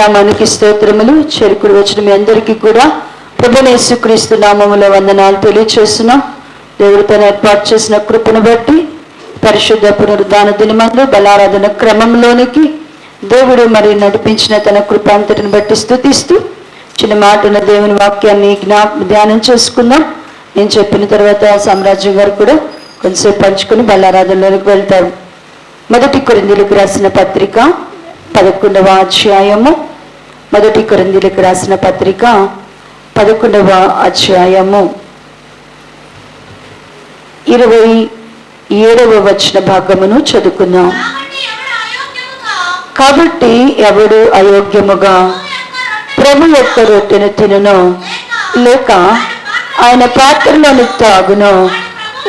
నామానికి స్తోత్రములు. చెరుకుడు వచ్చిన మీ అందరికీ కూడా ప్రభునేసుక్రీస్తు నామముల వందనాలు తెలియచేస్తున్నాం. దేవుడు తను ఏర్పాటు చేసిన కృపను బట్టి పరిశుద్ధ పునరుద్ధాన దినమందు బలారాధన క్రమంలోనికి దేవుడు మరి నడిపించిన తన కృపాంతటిని బట్టి స్థుతిస్తూ చిన్న మాటన దేవుని వాక్యాన్ని జ్ఞా ధ్యానం చేసుకుందాం. నేను చెప్పిన తర్వాత సామ్రాజ్యం గారు కూడా కొంచెంసేపు పంచుకుని బలారాధనలోనికి వెళ్తారు. మొదటి కొరిందులకు రాసిన పత్రిక పదకొండవ అధ్యాయము మొదటి కొరందీలకు రాసిన పత్రిక పదకొండవ అధ్యాయము. ఇరవై ఏడవ వచన భాగమును చదువుకున్నాం కాబట్టి ఎవడు అయోగ్యముగా ప్రభు యొక్క రొట్టెను తిననో లేక ఆయన పాత్రలను తాగునో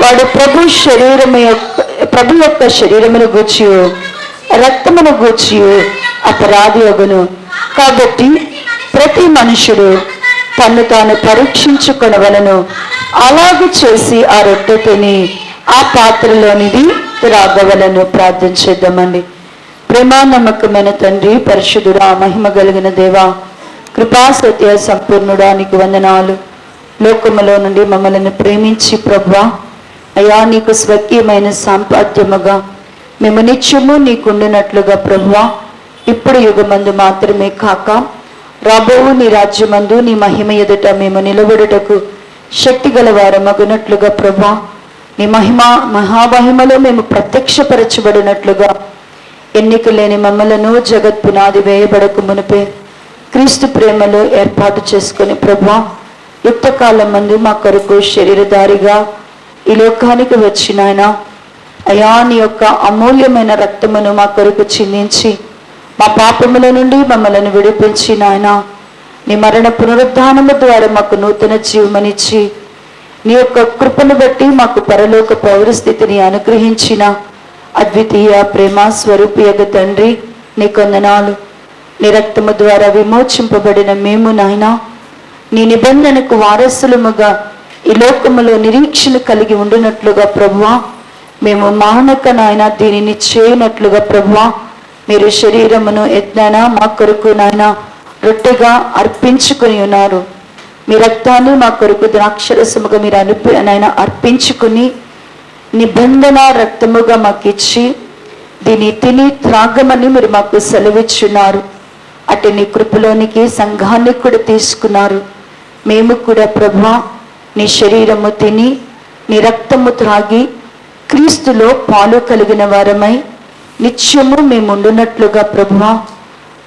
వాడు ప్రభు శరీరము యొక్క ప్రభు యొక్క శరీరమును గూర్చి రక్తమును గూర్చి అపరాధి అగును. కాబట్టి ప్రతి మనుషుడు తను తాను పరీక్షించుకొనవలను. అలాగే చేసి ఆ రొట్టె తిని ఆ పాత్రలోనిది త్రాగవలను ప్రార్థన చేద్దామండి. ప్రేమా నమ్మకమైన తండ్రి పరిశుద్ధుడా మహిమ కలిగిన దేవా కృపా సత్య సంపూర్ణుడానికి వందనాలు. లోకములో నుండి మమ్మల్ని ప్రేమించి ప్రభా అయా నీకు స్వకీయమైన సాంపాద్యముగా మేము నిత్యము నీకుండినట్లుగా ప్రభువా ఇప్పుడు యుగమందు మాత్రమే కాక రాబోవు నీ రాజ్యమందు నీ మహిమ ఎదుట మేము నిలబడుటకు శక్తి గలవారమగునట్లుగా ప్రభా. నీ మహిమ మహామహిమలో మేము ప్రత్యక్షపరచబడినట్లుగా ఎన్నిక లేని మమ్మలను జగత్ పునాది వేయబడకు మునిపే క్రీస్తు ప్రేమలో ఏర్పాటు చేసుకుని ప్రభా యుక్తకాలం మందు మా కొరకు శరీరధారిగా ఈ లోకానికి వచ్చినాయన. అయా నీ యొక్క అమూల్యమైన రక్తమును మా కొరకు చిందించి మా పాపముల నుండి మమ్మల్ని విడిపించి నాయన. నీ మరణ పునరుద్ధానము ద్వారా మాకు నూతన జీవమనిచ్చి నీ యొక్క కృపను బట్టి మాకు పరలోక పౌరస్థితిని అనుగ్రహించిన అద్వితీయ ప్రేమ స్వరూపియగ తండ్రి నీ కొందనాలు. నీ రక్తము ద్వారా విమోచింపబడిన మేము నాయన నీ నిబంధనకు వారసులముగా ఈ లోకములో నిరీక్షణ కలిగి ఉండినట్లుగా ప్రభువా. మేము మానక నాయన దీనిని చేయనట్లుగా ప్రభువా. మీరు శరీరమును యజ్ఞాన మా కొరకు నాయన రొట్టెగా అర్పించుకుని ఉన్నారు. మీ రక్తాన్ని మా కొరకు ద్రాక్షరసముగా మీరు అనిపి నాయన అర్పించుకుని నిబంధన రక్తముగా మాకు ఇచ్చి దీన్ని తిని త్రాగమని మీరు మాకు సెలవిచ్చున్నారు. అటు నీ కృపలోనికి సంఘాన్ని కూడా తీసుకున్నారు. మేము కూడా ప్రభా నీ శరీరము తిని నీ రక్తము త్రాగి క్రీస్తులో పాలు కలిగిన వారమై నిత్యము మేము ఉండునట్లుగా ప్రభువా.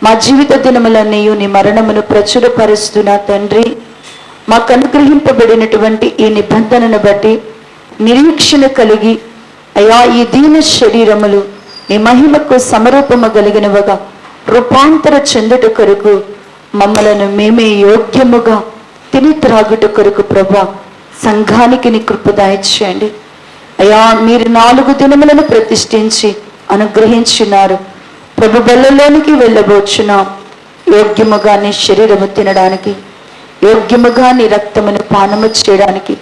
మా జీవిత దినములన్నీ నీ మరణమును ప్రచురపరుస్తున్న తండ్రి. మాకు అనుగ్రహింపబడినటువంటి ఈ నిబంధనను బట్టి నిరీక్షణ కలిగి అయా ఈ దీన శరీరములు నీ మహిమకు సమరూపము కలిగినవగా రూపాంతర చెందుట కొరకు మమ్మలను మేమే యోగ్యముగా తిని త్రాగుట కొరకు ప్రభా సంఘానికి నీ కృప దయచేయండి అయా మీరు నాలుగు దినములను ప్రతిష్ఠించి అనుగ్రహించున్నారు ప్రభు బెల్లలోనికి వెళ్ళబోచున్నాం. యోగ్యముగా నీ శరీరము తినడానికి యోగ్యముగా నీ రక్తమును పానము చేయడానికి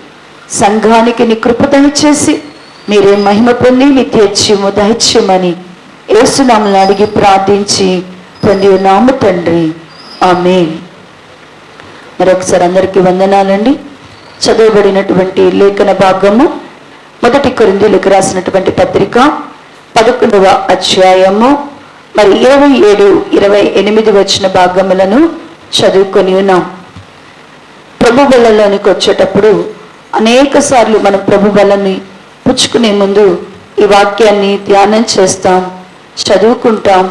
సంఘానికి నీ కృప దయచేసి మీరే మహిమ పొంది నిత్య జీవము దయచేయమని అడిగి ప్రార్థించి పొంది ఉన్నాము తండ్రి. ఆమె మరొకసారి అందరికీ వందనాలండి. చదవబడినటువంటి లేఖన భాగము మొదటి కొరిందీలకు రాసినటువంటి పత్రిక పదకొండవ అధ్యాయము మరి ఇరవై ఏడు ఇరవై ఎనిమిది వచ్చిన భాగములను చదువుకొని ఉన్నాం. ప్రభు బలంలోనికి వచ్చేటప్పుడు అనేక సార్లు మనం ప్రభు బలాన్ని పుచ్చుకునే ముందు ఈ వాక్యాన్ని ధ్యానం చేస్తాం చదువుకుంటాం.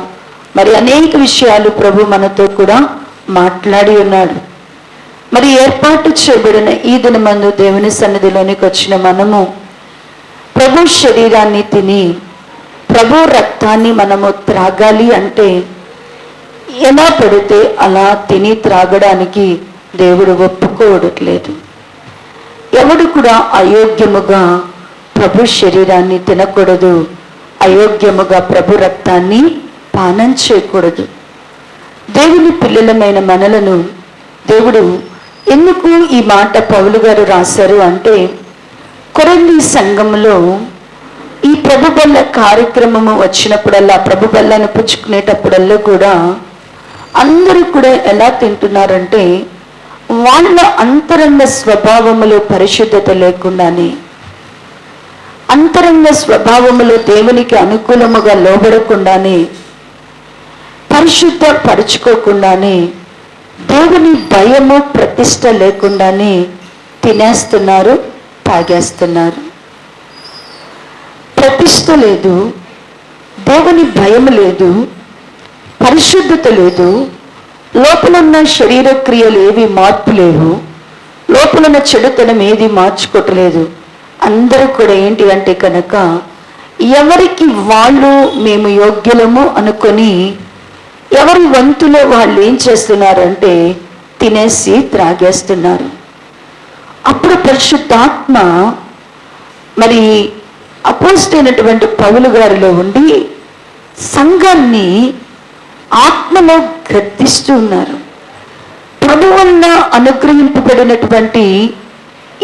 మరి అనేక విషయాలు ప్రభు మనతో కూడా మాట్లాడి ఉన్నాడు. మరి ఏర్పాటు చేయబడిన ఈ దినమందు దేవుని సన్నిధిలోనికి వచ్చిన మనము ప్రభు శరీరాన్ని తిని ప్రభు రక్తాన్ని మనము త్రాగాలి అంటే ఎలా పడితే అలా తిని త్రాగడానికి దేవుడు ఒప్పుకోవడట్లేదు ఎవడు కూడా అయోగ్యముగా ప్రభు శరీరాన్ని తినకూడదు. అయోగ్యముగా ప్రభు రక్తాన్ని పానం చేయకూడదు. దేవుని పిల్లలమైన మనలను దేవుడు ఎందుకు ఈ మాట పౌలు గారు రాశారు అంటే కొరంది సంఘంలో ఈ ప్రభు బల్ల కార్యక్రమము వచ్చినప్పుడల్లా ప్రభు బల్లను పుచ్చుకునేటప్పుడల్లా కూడా అందరూ కూడా ఎలా తింటున్నారంటే వాళ్ళ అంతరంగ స్వభావములో పరిశుద్ధత లేకుండానే అంతరంగ స్వభావములో దేవునికి అనుకూలముగా లోబడకుండానే పరిశుద్ధ పరుచుకోకుండానే దేవుని భయము ప్రతిష్ట లేకుండానే తినేస్తున్నారు తాగేస్తున్నారు. ప్రతిష్ట లేదు దేవుని భయం లేదు. పరిశుద్ధత లేదు. లోపలున్న శరీర క్రియలు ఏవి మార్పు లేవు. లోపలున్న చెడుతనం ఏది మార్చుకోవట్లేదు. అందరూ కూడా ఏంటి అంటే కనుక ఎవరికి వాళ్ళు మేము యోగ్యులము అనుకొని ఎవరి వంతులో వాళ్ళు ఏం చేస్తున్నారంటే తినేసి త్రాగేస్తున్నారు. అప్పుడు పరిశుద్ధాత్మ మరి అపోజిట్ పౌలు గారిలో ఉండి సంఘాన్ని ఆత్మలో గర్దిస్తూ ఉన్నారు. ప్రభు వలన అనుగ్రహింపబడినటువంటి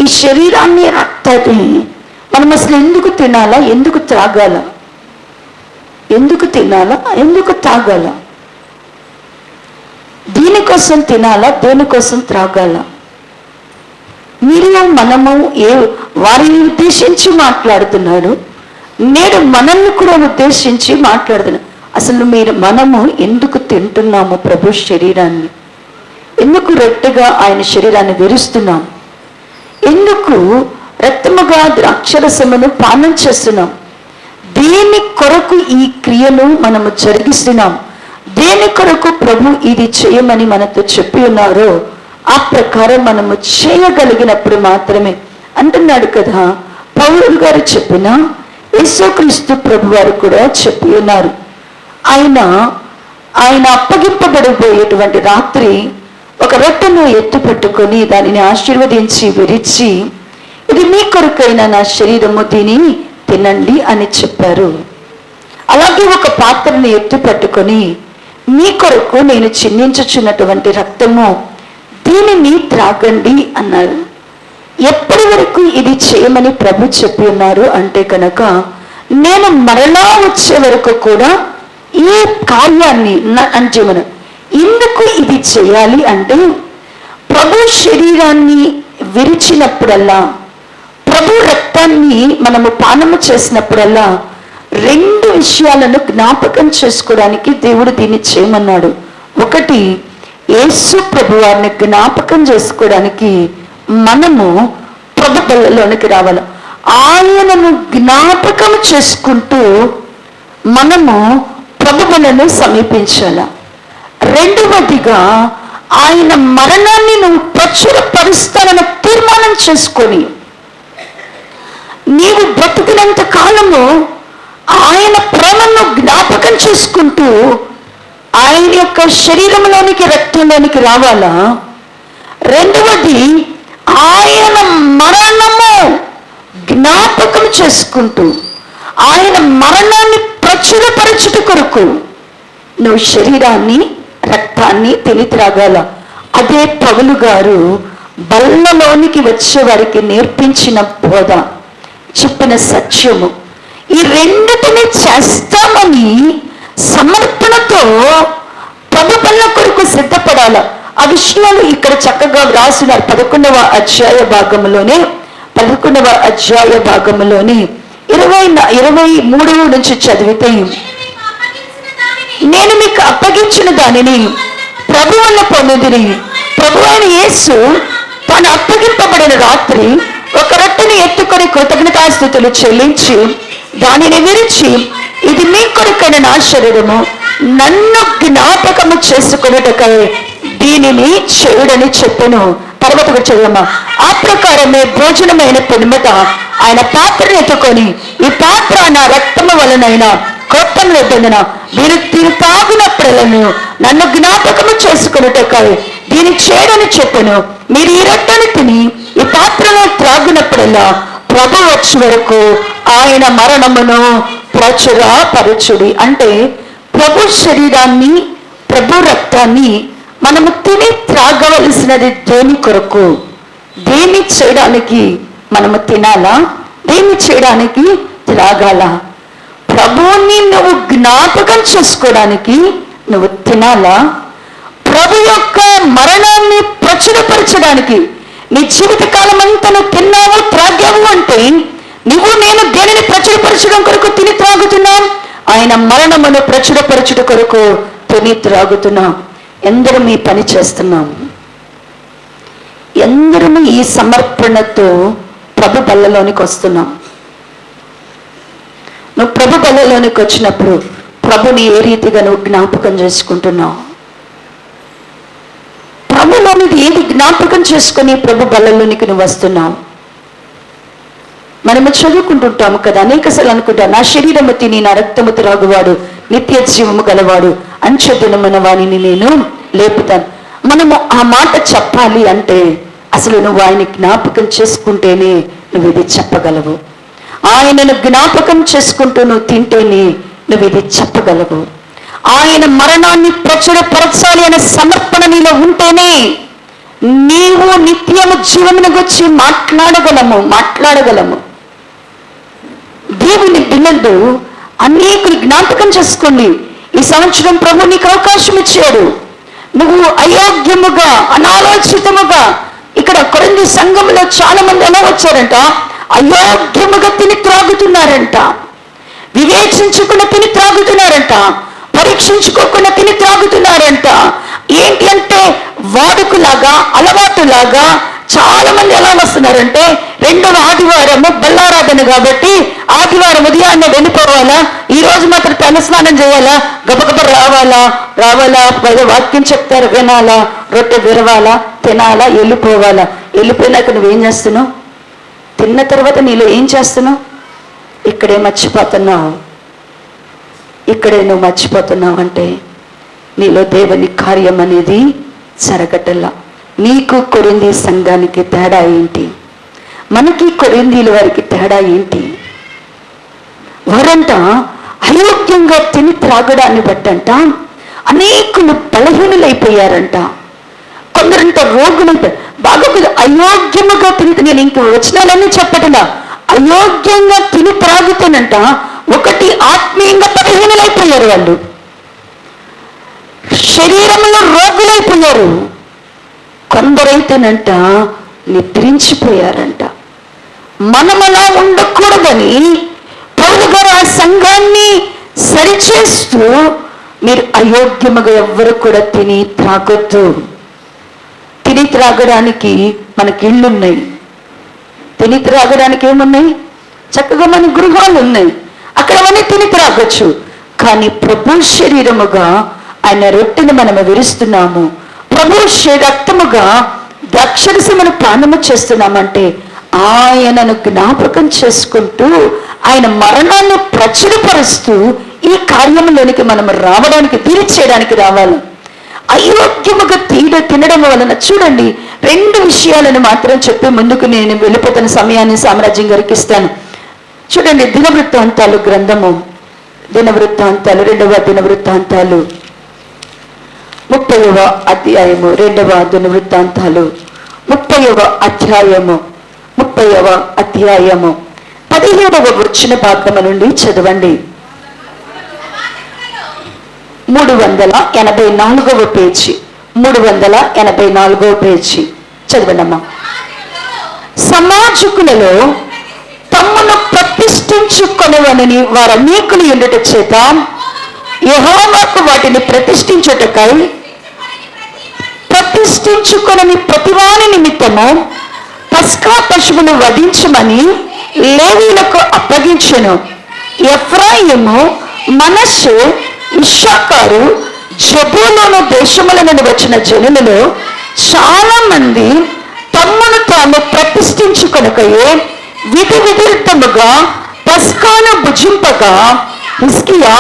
ఈ శరీరాన్ని రక్తాన్ని మనం అసలు ఎందుకు తినాలా? ఎందుకు త్రాగాల? ఎందుకు తినాలా? ఎందుకు తాగాల దీనికోసం తినాలా? దేనికోసం త్రాగాల? మీరు మనము ఏ వారిని ఉద్దేశించి మాట్లాడుతున్నాడు? నేను మనల్ని కూడా ఉద్దేశించి మాట్లాడుతున్నాను అసలు మీరు మనము ఎందుకు తింటున్నాము ప్రభు శరీరాన్ని? ఎందుకు రొట్టెగా ఆయన శరీరాన్ని విరుస్తున్నాం? ఎందుకు రక్తముగా ద్రాక్షరసమును పానం చేస్తున్నాం? దేని కొరకు ఈ క్రియను మనము జరిగిస్తున్నాం? దేని కొరకు ప్రభు ఇది చేయమని మనతో చెప్పి ఉన్నారో ఆ ప్రకారం మనము చేయగలిగినప్పుడు మాత్రమే అంటున్నాడు కదా. పౌరులు గారు చెప్పిన యేసుక్రీస్తు ప్రభు వారు కూడా చెప్పి ఉన్నారు. ఆయన ఆయన అప్పగింపబడిపోయేటువంటి రాత్రి ఒక రొట్టెను ఎత్తు పట్టుకొని దానిని ఆశీర్వదించి విరిచి ఇది మీ కొరకైన నా శరీరము తిని తినండి అని చెప్పారు. అలాగే ఒక పాత్రను ఎత్తు పట్టుకొని మీ కొరకు నేను చిందించుచున్నటువంటి రక్తము దీనిని త్రాగండి అన్నారు. ఎప్పటి వరకు ఇది చేయమని ప్రభు చెప్పి ఉన్నారు అంటే కనుక నేను మరలా వచ్చే వరకు కూడా ఈ కార్యాన్ని అంటే మనం ఎందుకు ఇది చేయాలి అంటే ప్రభు శరీరాన్ని విరిచినప్పుడల్లా ప్రభు రక్తాన్ని మనము పానము చేసినప్పుడల్లా రెండు విషయాలను జ్ఞాపకం చేసుకోవడానికి దేవుడు దీన్ని చేయమన్నాడు. ఒకటి యేసు ప్రభు వారిని జ్ఞాపకం చేసుకోవడానికి మనము ప్రభు బలలోనికి రావాలి. ఆయనను జ్ఞాపకం చేసుకుంటూ మనము ప్రభువులను సమీపించాల. రెండవదిగా ఆయన మరణాన్ని నువ్వు ప్రచురపరుస్తానని తీర్మానం చేసుకొని నీవు బ్రతికినంత కాలము ఆయన ప్రేమను జ్ఞాపకం చేసుకుంటూ ఆయన యొక్క శరీరంలోనికి రక్తంలోనికి రావాలా? రెండవది ఆయన మరణము జ్ఞాపకం చేసుకుంటూ ఆయన మరణాన్ని ప్రచురపరచుట కొరకు నువ్వు శరీరాన్ని రక్తాన్ని తిని త్రాగాల అదే పౌలు గారు బల్లలోనికి వచ్చే వారికి నేర్పించిన బోధ చెప్పిన సత్యము. ఈ రెండిటిని చేస్తామని సమర్పణతో ప్రభు కొరకు సిద్ధపడాల. ఆ విషయాలు ఇక్కడ చక్కగా వ్రాసినారు పదకొండవ అధ్యాయ భాగంలోనే పదకొండవ అధ్యాయ భాగంలోనే ఇరవై ఇరవై మూడవ నుంచి చదివితే నేను మీకు అప్పగించిన దానిని ప్రభు వల్ల పొందిని ప్రభు అయిన యేసు తాను అప్పగింపబడిన రాత్రి ఒక రొట్టెని ఎత్తుకొని కృతజ్ఞతాస్థుతులు చెల్లించి దానిని విరిచి ఇది మీ కొరకైన నా శరీరము. నన్ను జ్ఞాపకము చేసుకున్నటకై దీనిని చేయుడని చెప్పెను. తర్వాత కూడా ఆ ప్రకారమే భోజనమైన పిమ్మట ఆయన పాత్రను ఎత్తుకొని ఈ పాత్ర నా రక్తము వలనైనా కొత్త నిబంధన మీరు దీని తాగునప్పుడలను నన్ను జ్ఞాపకము చేసుకున్నటకై దీని చేయడని చెప్పను. మీరు ఈ రొట్టెను తిని ఈ పాత్రలో త్రాగినప్పుడల్లా ప్రభు వచ్చే వరకు ఆయన మరణమును ప్రచురపరచుడి అంటే ప్రభు శరీరాన్ని ప్రభు రక్తాన్ని మనము తిని త్రాగవలసినది దేని కొరకు? దేని చేయడానికి మనము తినాలా? దేని చేయడానికి త్రాగాలా? ప్రభువుని నువ్వు జ్ఞాపకం చేసుకోవడానికి నువ్వు తినాలా? ప్రభు యొక్క మరణాన్ని ప్రచురపరచడానికి నీ జీవితకాలం అంతా నువ్వు తిన్నావు త్రాగావు అంటే నువ్వు నేను దేనిని ప్రచురపరచడం కొరకు తిని త్రాగుతున్నాం. ఆయన మరణమును ప్రచురపరచుట కొరకు తిని త్రాగుతున్నాం. ఎందరూ మీ పని చేస్తున్నాం. ఎందరము ఈ సమర్పణతో ప్రభు బల్లలోనికి వస్తున్నాం. నువ్వు ప్రభు బల్లలోనికి వచ్చినప్పుడు ప్రభుని ఏ రీతిగా నువ్వు జ్ఞాపకం చేసుకుంటున్నావు? ప్రభులోనిది ఏది జ్ఞాపకం చేసుకుని ప్రభు బల్లలోనికి నువ్వు వస్తున్నావు? మనము చదువుకుంటుంటాము కదా అనేకసార్లు అనుకుంటాం నా శరీరము తిని నా రక్తము త్రాగువాడు నిత్య జీవము గలవాడు అంచెదినమైన వాణిని నేను లేపుతాను. మనము ఆ మాట చెప్పాలి అంటే అసలు నువ్వు ఆయన జ్ఞాపకం చేసుకుంటేనే నువ్వు ఇది చెప్పగలవు. ఆయనను జ్ఞాపకం చేసుకుంటూ నువ్వు తింటేనే నువ్వు ఇది చెప్పగలవు. ఆయన మరణాన్ని ప్రచురపరచాలి అనే సమర్పణ నీలో ఉంటేనే నీవు నిత్యము జీవమును గురించి మాట్లాడగలము మాట్లాడగలము. దేవుని బిడ్డలు అనేకులు జ్ఞాపకం చేసుకోండి. ఈ సంవత్సరం ప్రభు నీకు అవకాశం ఇచ్చాడు. నువ్వు అయోగ్యముగా అనాలోచితముగా ఇక్కడ కొరంది సంఘంలో చాలా మంది ఎలా వచ్చారంట? అయోగ్యముగా తిని త్రాగుతున్నారంట. వివేచించకుండా తిని త్రాగుతున్నారంట. పరీక్షించుకోకుండా తిని త్రాగుతున్నారంట. ఏంటి అంటే వాడుకులాగా అలవాటులాగా చాలా మంది ఎలా వస్తున్నారంటే రెండవ ఆదివారము బల్లారాధన కాబట్టి ఆదివారం ఉదయాన్నే వెళ్ళిపోవాలా? ఈ రోజు మాత్రం తల స్నానం చేయాలా? గబగబ రావాలా? రావాలా? వాక్యం చెప్తారు వినాలా? రొట్టె విరవాలా? తినాలా? వెళ్ళిపోవాలా? వెళ్ళిపోయినాక నువ్వేం చేస్తున్నావు? తిన్న తర్వాత నీలో ఏం చేస్తున్నావు? ఇక్కడే మర్చిపోతున్నావు. ఇక్కడే నువ్వు మర్చిపోతున్నావు అంటే నీలో దేవుని కార్యం అనేది జరగటల్లా నీకు కొరింది సంఘానికి తేడా ఏంటి? మనకి కొరిందీల వారికి తేడా ఏంటి? వారంట అయోగ్యంగా తిని త్రాగడాన్ని బట్టంట అనేకులు బలహీనులైపోయారంట. కొందరంట రోగులు బాగా కొద్ది అయోగ్యముగా తిని నేను ఇంక వచనాలన్నీ చెప్పటలా. అయోగ్యంగా తిని త్రాగుతానంట ఒకటి ఆత్మీయంగా బలహీనులైపోయారు వాళ్ళు. శరీరంలో రోగులైపోయారు. కొందరైతేనంట నిద్రించిపోయారంట. మనమలా ఉండకూడదని పౌరుగారు ఆ సంఘాన్ని సరిచేస్తూ మీరు అయోగ్యముగా ఎవ్వరు కూడా తిని త్రాగొద్దు. తిని త్రాగడానికి మనకి ఇళ్ళున్నాయి. తిని త్రాగడానికి ఏమున్నాయి? చక్కగా మన గృహాలు ఉన్నాయి అక్కడ మనం తిని త్రాగొచ్చు. కానీ ప్రభు శరీరముగా ఆయన రొట్టెని మనము విరుస్తున్నాము. ప్రభు రక్తముగా ద్రాక్షరసమును పానము చేస్తున్నామంటే ఆయనను జ్ఞాపకం చేసుకుంటూ ఆయన మరణాన్ని ప్రచురపరుస్తూ ఈ కార్యంలోనికి మనం రావడానికి తీర్చేయడానికి రావాలి. అయోగ్యముగా తీడ తినడం వలన చూడండి రెండు విషయాలను మాత్రం చెప్పి ముందుకు నేను వెళ్ళిపోతున్న సమయాన్ని సామ్రాజ్యం గారికి ఇస్తాను. చూడండి దినవృత్తాంతాలు గ్రంథము. దినవృత్తాంతాలు రెండవ దినవృత్తాంతాలు. ముప్పైవ అధ్యాయము రెండవ దినవృత్తాంతాలు. ముప్పైవ అధ్యాయము ముప్పైవ అధ్యాయము. పదిహేడవ వచ్చిన భాగము నుండి చదవండి. మూడు వందల ఎనభై నాలుగవ పేజీ. మూడు వందల ఎనభై నాలుగవ పేజీ. చదవండమ్మా. సమాజకులలో తమ్మును ప్రతిష్ఠించుకొనవనని వారు అనేకులు చేత యెహోవాకు వాటిని ప్రతిష్ఠించుటకై ప్రతిష్ఠించుకుని ప్రతివాని నిమిత్తము పస్కా పశువును వధించమని లేవీలకు అప్పగించెను. ఎఫ్రాయిము మనస్సు ఇషాకారు జబూలోను దేశముల నుండి వచ్చిన జనులలో చాలా మంది తమ్మును తాము ప్రతిష్ఠించుకొనకయే విధి విరుద్ధముగా పస్కాను భుజింపగా హిస్కియా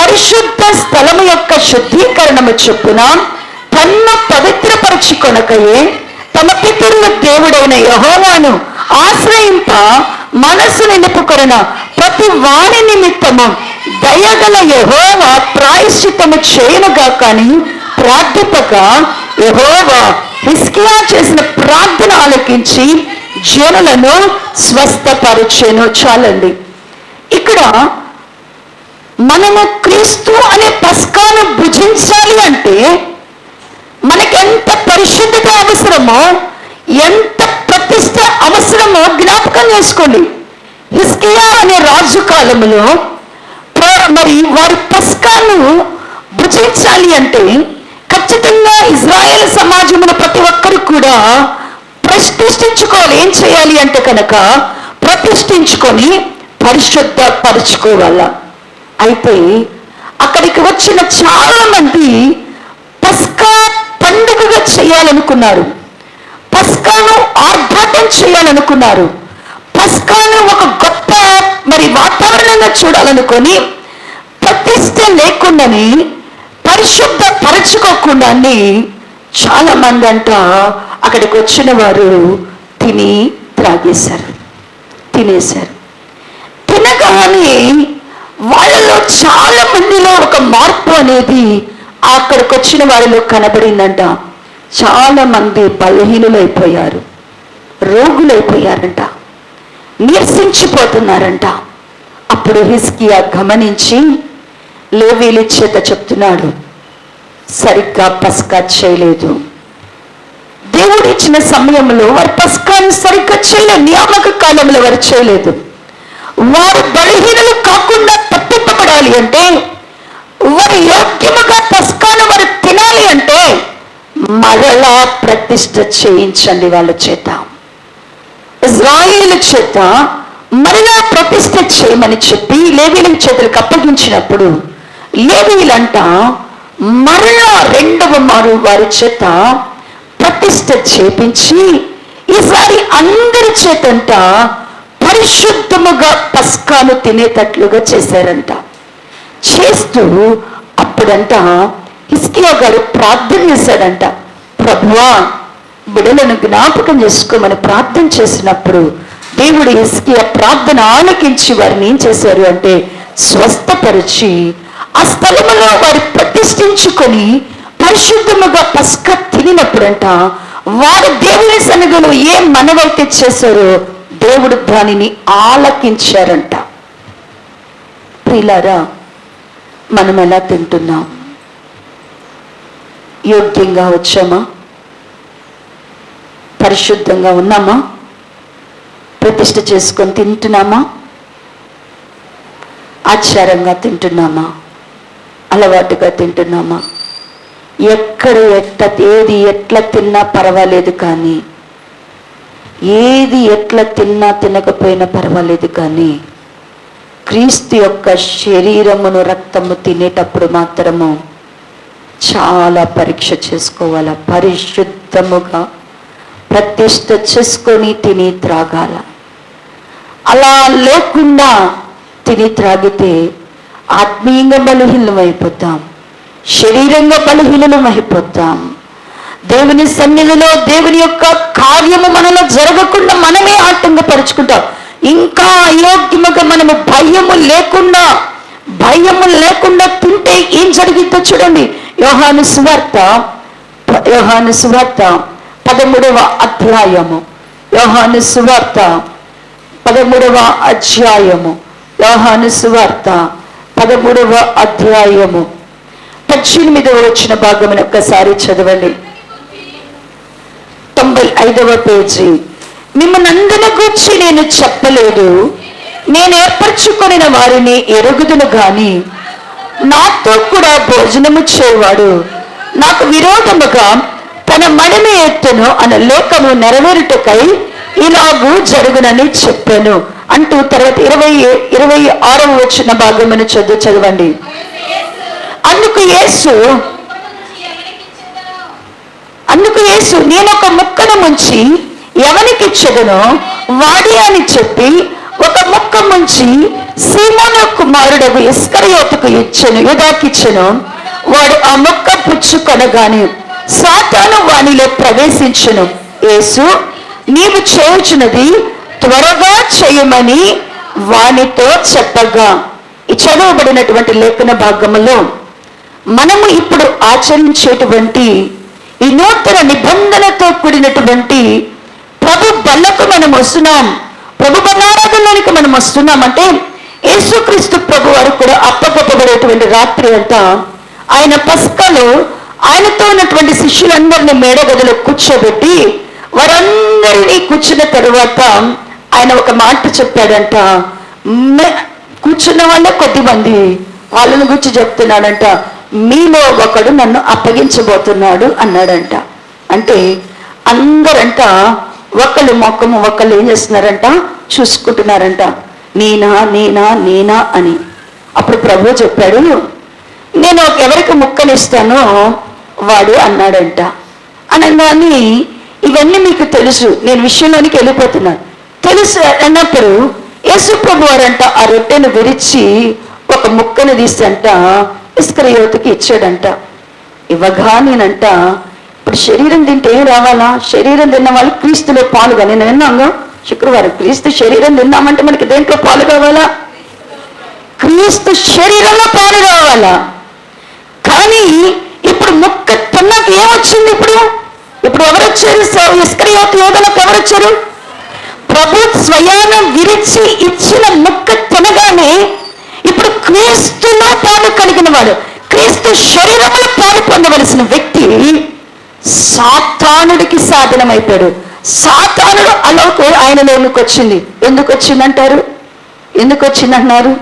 పరిశుద్ధ స్థలము యొక్క శుద్ధీకరణము చొప్పున తన్ను పవిత్రపరచుకొనకయే తమ పితరుల దేవుడైన యహోవాను ఆశ్రయింప మనసు నిలుపుకొన ప్రతి వాణి నిమిత్తము దయగల యహోవా ప్రాయశ్చితము చేయనుగా కానీ ప్రార్థిపక యహోవా హిస్కియా చేసిన ప్రార్థన ఆలకించి జనులను స్వస్థపరిచెను. చాలండి. ఇక్కడ మనము క్రీస్తు అనే పస్కాను భుజించాలి అంటే మనకి అవసరమో ఎంత ప్రతిష్ట అవసరమో జ్ఞాపకం చేసుకోండి. హిస్కియా అనే రాజు కాలంలో మరి వారి పస్కాను భుజించాలి అంటే ఖచ్చితంగా ఇజ్రాయెల్ సమాజంలో ప్రతి ఒక్కరు కూడా ప్రతిష్ఠించుకోవాలి. ఏం చేయాలి అంటే కనుక ప్రతిష్ఠించుకొని పరిశుద్ధపరచుకోవాలా. అయితే అక్కడికి వచ్చిన చాలా మంది పస్కా పండుగగా చేయాలనుకున్నారు. పస్కాను ఆర్భాటం చేయాలనుకున్నారు. పస్కాను ఒక గొప్ప మరి వాతావరణంగా చూడాలనుకొని ప్రతిష్ట లేకుండాని పరిశుద్ధ పరచుకోకుండాని చాలా మంది అంట అక్కడికి వచ్చిన వారు తిని త్రాగేశారు. తినేశారు. తినగానే వాళ్ళలో చాలా మందిలో ఒక మార్పు అనేది అక్కడికి వచ్చిన వారిలో కనబడిందంట. చాలా మంది బలహీనులైపోయారు. రోగులైపోయారంట. నిరసించిపోతున్నారంట. అప్పుడు హిస్కియా గమనించి లేవీలి చేత చెప్తున్నాడు సరిగ్గా పస్కా చేయలేదు. దేవుడు ఇచ్చిన సమయంలో వారు పస్కాన్ని సరిగ్గా చేయలేదు. నియామక కాలంలో వారు చేయలేదు. వారు బలహీనలు కాకుండా పట్టింపబడాలి అంటే వారి యోగ్యముగా పస్కాను వారు తినాలి అంటే మరలా ప్రతిష్ట చేయించండి వాళ్ళ చేత. ఇజ్రాయిల్ చేత మరలా ప్రతిష్ట చేయమని చెప్పి లేవీల చేతులకు అప్పగించినప్పుడు లేవీలంట మరలా రెండవ మారు వారి చేత ప్రతిష్ట చేపించి ఈసారి అందరి చేతంట పరిశుద్ధముగా పస్కాను తినేటట్లుగా చేశారంట. చేస్తూ అప్పుడంట హిస్కియా గారు ప్రార్థన చేశాడంట. ప్రభువా బిడలను జ్ఞాపకం చేసుకోమని ప్రార్థన చేసినప్పుడు దేవుడు హిస్కియా ప్రార్థన ఆలకించి వారిని ఏం చేశారు అంటే స్వస్థపరిచి ఆ స్థలములో వారు ప్రతిష్ఠించుకొని పరిశుద్ధముగా పస్క తినినప్పుడంట వారు దేవుని సన్నిధిలో ఏ మనవైతే చేశారో దేవుడు దానిని ఆలకించారంట. ప్రియులారా మనం ఎలా తింటున్నాం? యోగ్యంగా వచ్చామా? పరిశుద్ధంగా ఉన్నామా? ప్రతిష్ట చేసుకొని తింటున్నామా? ఆచారంగా తింటున్నామా? అలవాటుగా తింటున్నామా? ఎక్కడ ఎట్ట ఏది ఎట్లా తిన్నా పర్వాలేదు కానీ ఏది ఎట్లా తిన్నా తినకపోయినా పర్వాలేదు కానీ క్రీస్తు యొక్క శరీరమును రక్తము తినేటప్పుడు మాత్రము చాలా పరీక్ష చేసుకోవాల పరిశుద్ధముగా ప్రతిష్ట చేసుకొని తిని త్రాగాల. అలా లేకుండా తిని త్రాగితే ఆత్మీయంగా బలహీనమైపోతాం శరీరంగా బలహీనమైపోతాం దేవుని సన్నిధిలో దేవుని యొక్క కార్యము మనలో జరగకుండా మనమే ఆటంకపరుచుకుంటాం. ఇంకా అయోగ్యముగా మనము భయము లేకుండా భయము లేకుండా తింటే ఏం జరిగిద్దో చూడండి. యోహాను సువార్త యోహాను సువార్త పదమూడవ అధ్యాయము. యోహాను సువార్త పదమూడవ అధ్యాయము. యోహాను సువార్త పదమూడవ అధ్యాయము. పద్దెనిమిదవ వచ్చిన భాగమును ఒక్కసారి చదవండి. తొంభై ఐదవ పేజీ. మిమ్మల్ని అందరి గురించి నేను చెప్పలేదు. నేను ఏర్పరచుకొనిన వారిని ఎరుగుదును గాని నాతో కూడా భోజనము చేయవాడు నాకు విరోధముగా తన మడిమి ఎత్తును అన్న లోకము నెరవేరుటకై ఇలాగూ జరుగునని చెప్పాను. అంటూ తర్వాత ఇరవై ఇరవై ఆరవ వచ్చిన భాగమును చదువు చదవండి. అందుకు యేసు అందుకు యేసు నేను ఒక ముక్కను ముంచి ఎవరికి ఇచ్చదనో వాడి అని చెప్పి ఒక ముక్క ముంచి సీమోన కుమారుడకు ఇస్కరయోతకు ఇచ్చను యుధాకిచ్చను వాడు ఆ ముక్క పుచ్చుకొనగానే సాతాను వానిలో ప్రవేశించును. యేసు నీవు చేయుచున్నది త్వరగా చేయమని వానితో చెప్పగా. ఈ చదవబడినటువంటి లేఖన భాగములో మనము ఇప్పుడు ఆచరించేటువంటి ఈ నూతన నిబంధనతో కూడినటువంటి ప్రభు బల్లకు మనం వస్తున్నాం. ప్రభు బలారాధనలోనికి మనం వస్తున్నాం. అంటే యేసుక్రీస్తు ప్రభు వారు కూడా అప్పగొప్పబడేటువంటి రాత్రి అంట ఆయన పస్కలో ఆయనతో ఉన్నటువంటి శిష్యులందరినీ మేడగదిలో కూర్చోబెట్టి వారందరినీ కూర్చున్న తరువాత ఆయన ఒక మాట చెప్పాడంట. కూర్చున్న వాళ్ళే కొద్దిమంది. వాళ్ళని గురించి చెప్తున్నాడంట. మీలో ఒకడు నన్ను అప్పగించబోతున్నాడు అన్నాడంట. అంటే అందరంట ఒకళ్ళు మొక్కము ఒకళ్ళు ఏం చేస్తున్నారంట? చూసుకుంటున్నారంట. నేనా నేనా నేనా అని. అప్పుడు ప్రభు చెప్పాడు నేను ఎవరికి ముక్కనిస్తానో వాడు అన్నాడంట. అనగాని ఇవన్నీ మీకు తెలుసు. నేను విషయంలోనికి వెళ్ళిపోతున్నాను తెలుసు అన్నప్పుడు యేసు ప్రభు వారంట ఆ రొట్టెను విరిచి ఒక ముక్కను తీసంట ఇస్కరియోతికి ఇచ్చాడంట. ఇవ్వగా నేనంట ఇప్పుడు శరీరం తింటే ఏం రావాలా? శరీరం తిన్న వాళ్ళు క్రీస్తులో పాలుగా నేను విన్నాగా శుక్రవారం క్రీస్తు శరీరం తిన్నామంటే మనకి దేంట్లో పాలు కావాలా? క్రీస్తు శరీరంలో పాలు కావాలా? కానీ ఇప్పుడు ముక్క తిన్నాక ఏమొచ్చింది ఇప్పుడు? ఇప్పుడు ఎవరు వచ్చారు ఇస్కరియోతి యోధలకు ఎవరు వచ్చారు ప్రభు స్వయాన విరిచి ఇచ్చిన ముక్క తినగానే ఇప్పుడు క్రీస్తులో పాలు కలిగిన వాడు క్రీస్తు శరీరంలో పాలు పొందవలసిన వ్యక్తి సాతానుడికి సాధనమైపోయాడు. సాతానుడు అలోకి ఆయనలోనికి వచ్చింది. ఎందుకు వచ్చిందంటారు? ఎందుకు వచ్చిందంటున్నారు?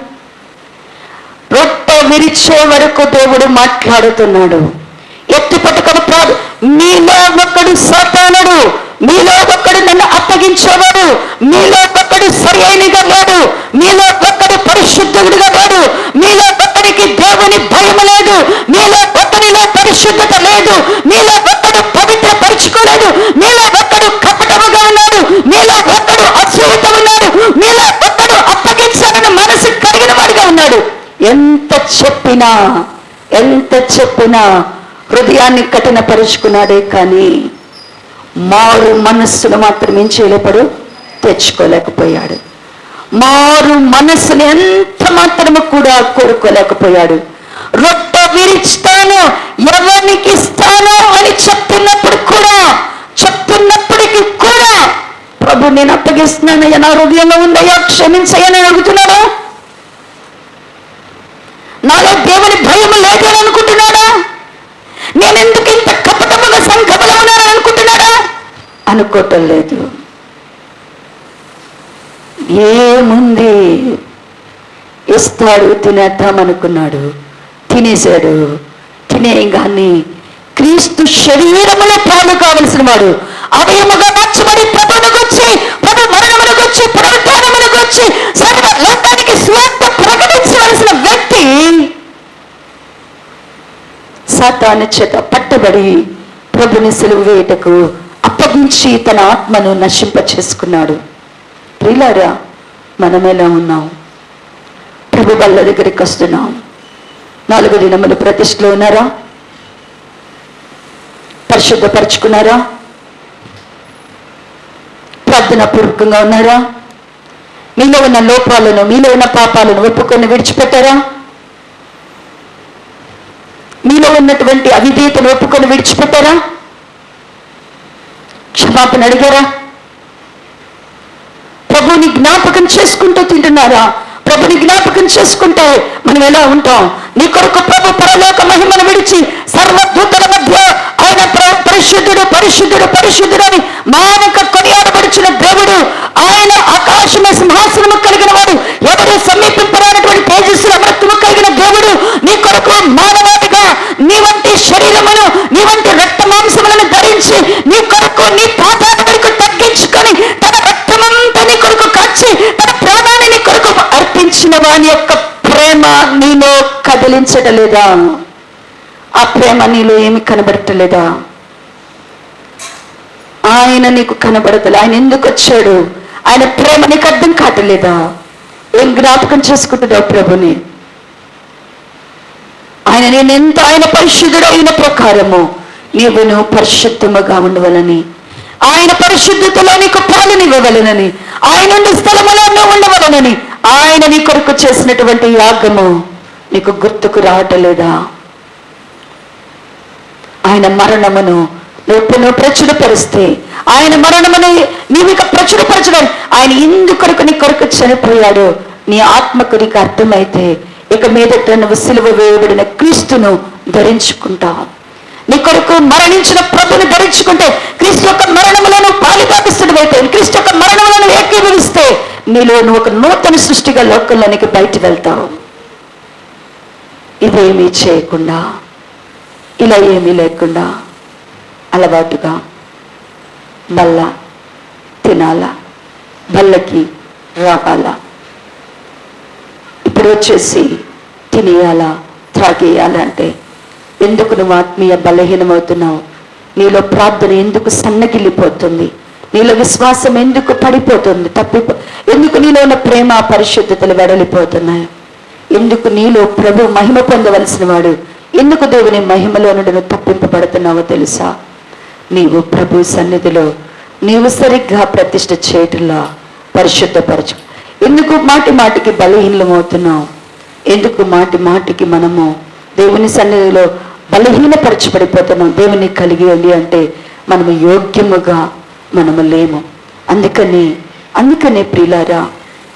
రొట్టె విరిచే వరకు దేవుడు మాట్లాడుతున్నాడు. ఎత్తి పట్టుకొని ప్రాడు మీలో ఒక్కడు సాతానుడు. మీలో ఒక్కడు నన్ను అప్పగించేవాడు. మీలో ఒక్కడు సరైనగా లేడు మీలో ఒక్కడు పరిశుద్ధుడిగా లేడు మీలో ఒక్కడికి దేవుని భయం లేదు. మీలో ఒక్కడిలో పరిశుద్ధత లేదు. మీలో ఒక్కడు పవిత్ర పరుచుకోలేదు మీలో ఒక్కడు కపటముగా ఉన్నాడు. మీలో ఒక్కడు అసూయత ఉన్నాడు. మీలో ఒక్కడు అప్పగించాలని మనసు కలిగిన వాడిగా ఉన్నాడు. ఎంత చెప్పినా ఎంత చెప్పినా హృదయాన్ని కఠినపరుచుకున్నాడే కానీ మారు మనస్సును మాత్రం ఏం చేయలేపడు? తెచ్చుకోలేకపోయాడు. మారు మనస్సును ఎంత మాత్రము కూడా కోరుకోలేకపోయాడు. రొట్టె విరిస్తాను ఎవరికి ఇస్తాను అని చెప్తున్నప్పుడు కూడా చెప్తున్నప్పటికీ కూడా ప్రభు నేను అప్పగిస్తున్నానయ్యా నా హృదయంలో ఉందయ్యా క్షమించయ్యని అడుగుతున్నాడు నాలో దేవుని భయం లేదని అనుకుంటున్నాడా? నేను ఎందుకు ఇంత కపటముగా సంఘములో ఉన్నాను అనుకుంటున్నాడా అనుకోవటం లేదు. ఏముంది? ఇస్తాడు తినేద్దాం అనుకున్నాడు తినేశాడు తినేయంగాని క్రీస్తు శరీరములో పాలు కావలసిన వాడు. అవయముగా మార్చబడి ప్రభువునికి వచ్చి ప్రభు మరణములకు వచ్చి పునరుద్ధానములకు వచ్చి సర్వ లోకానికి స్వార్థ ప్రకటించవలసిన వ్యక్తి సాతాను చేత పట్టబడి ప్రభుని సెలవు వేయటకు అప్పగించి తన ఆత్మను నశింప చేసుకున్నాడు ప్రియులారా మనం ఎలా ఉన్నాం? ప్రభు బల్ల దగ్గరికి వస్తున్నాం. నాలుగు దినములు ప్రతిష్టలో ఉన్నారా? పరిశుద్ధపరచుకున్నారా? ప్రార్థన పూర్వకంగా ఉన్నారా? మీలో ఉన్న లోపాలను మీలో ఉన్న పాపాలను ఒప్పుకొని విడిచిపెట్టారా? మీలో ఉన్నటువంటి అవిధేయతను ఒప్పుకొని విడిచిపెట్టారా? క్షమాపణ అడిగారా? ప్రభుని జ్ఞాపకం చేసుకుంటూ తింటున్నారా? ప్రభుని జ్ఞాపకం చేసుకుంటే మనం ఎలా ఉంటాం? నీ కొరకు ప్రభు పరలోక మహిమను విడిచి సర్వదూతల మధ్య ఆయన పరిశుద్ధుడు పరిశుద్ధుడు పరిశుద్ధుడు అని మానక కొనియాడబడిచిన దేవుడు ఆయన ఆకాశమ సింహాసనము కలిగిన వాడు. ఎవరు సమీపింపరానటువంటి కదిలించటలేదా ఆ ప్రేమ నీలో ఏమి కనబడటలేదా? ఆయన నీకు కనబడతలే. ఆయన ఎందుకు వచ్చాడు? ఆయన ప్రేమ నీకు అర్థం కాటలేదా ఏం జ్ఞాపకం చేసుకుంటుందా ప్రభుని? ఆయన నేను ఎంత ఆయన పరిశుద్ధుడు అయిన ప్రకారము నీవును పరిశుద్ధముగా ఉండవలని ఆయన పరిశుద్ధతలో నీకు పాలనివ్వవలనని ఆయన స్థలములో ఉండవలనని ఆయన నీ కొరకు చేసినటువంటి యాగము నీకు గుర్తుకు రావటలేదా? ఆయన మరణమును నువ్వు నువ్వు ప్రచురపరిస్తే ఆయన మరణమును నీవు ఇక ప్రచురపరచడం ఆయన ఇందు కొరకు నీ కొరకు చనిపోయాడు. నీ ఆత్మకు నీకు అర్థమైతే ఇక మీదట నువ్వు సిలువ వేయబడిన క్రీస్తును ధరించుకుంటావు నీ కొరకు మరణించిన ప్రభుని ధరించుకుంటే క్రీస్తు యొక్క మరణములను పాలిపాకిస్తున్నవైతే క్రీస్తు యొక్క మరణములను ఏకీభవిస్తే నీలో నువ్వు ఒక నూతన సృష్టిగా లోకంలోనికి బయట వెళ్తావు. ఇవేమీ చేయకుండా ఇలా ఏమీ లేకుండా అలవాటుగా బల్ల తినాలా బల్లకి రావాలా? ఇప్పుడు వచ్చేసి తినేయాలా త్రాగేయాలంటే ఎందుకు నువ్వు ఆత్మీయ బలహీనమవుతున్నావు? నీలో ప్రార్థన ఎందుకు సన్నగిల్లిపోతుంది? నీలో విశ్వాసం ఎందుకు పడిపోతుంది? తప్పిపో ఎందుకు నీలో ఉన్న ప్రేమ పరిశుద్ధతలు వెడలిపోతున్నాయి? ఎందుకు నీలో ప్రభు మహిమ పొందవలసిన వాడు ఎందుకు దేవుని మహిమలో నుండి నువ్వు తప్పింపబడుతున్నావో తెలుసా? నీవు ప్రభు సన్నిధిలో నీవు సరిగ్గా ప్రతిష్ట చేయటంలా పరిశుద్ధపరచు. ఎందుకు మాటి మాటికి బలహీనమవుతున్నావు? ఎందుకు మాటి మాటికి మనము దేవుని సన్నిధిలో బలహీనపరచబడిపోతున్నాం? దేవుని కలిగి ఉంది అంటే మనము యోగ్యముగా మనము లేము. అందుకని అందుకనే ప్రియులారా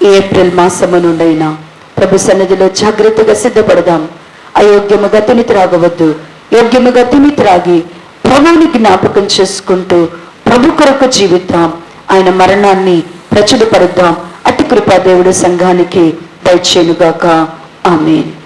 ఏప్రిల్ మాసము నుండైనా ప్రభు సన్నిధిలో జాగ్రత్తగా సిద్ధపడదాం. అయోగ్యముగా తిని త్రాగవద్దు. యోగ్యముగా తిని త్రాగి ప్రభువుని జ్ఞాపకం చేసుకుంటూ ప్రభు కొరకు జీవిద్దాం. ఆయన మరణాన్ని ప్రచురపరుద్దాం. అతి కృపా దేవుడు సంఘానికి దయచేనుగాక ఆమెన్.